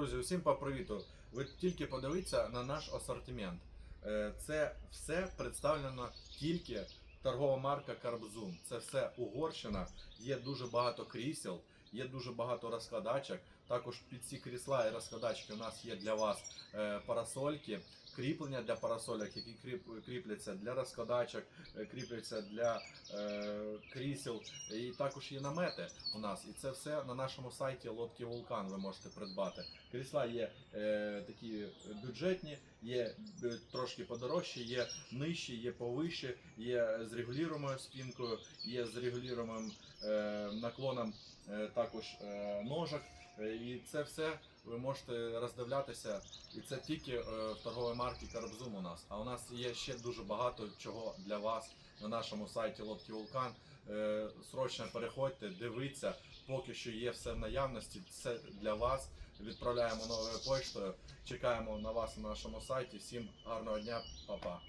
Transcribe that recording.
Друзі, усім по привіту. Ви тільки подивіться на наш асортимент. Е, Це все представлено тільки торгова марка Карбзум. Це все Угорщина. Є дуже багато крісел, є дуже багато розкладачок. Також під ці крісла і розкладачки у нас є для вас е, парасольки, кріплення для парасольок, які кріп- кріпляться для розкладачок, е, кріпляться для крісел. І також є намети у нас. І це все на нашому сайті Лодки Вулкан ви можете придбати. Крісла є е, такі бюджетні, є е, трошки подорожчі, є нижчі, є повищі, є з регулюємою спінкою, є з регулюємим е, наклоном е, також ножок. І це все ви можете роздивлятися, і це тільки в торговій марці Карбзум у нас. А у нас є ще дуже багато чого для вас на нашому сайті Лодки Вулкан. Срочно переходьте, дивіться, поки що є все в наявності. Це для вас. Відправляємо новою поштою. Чекаємо на вас на нашому сайті. Всім гарного дня, па-па.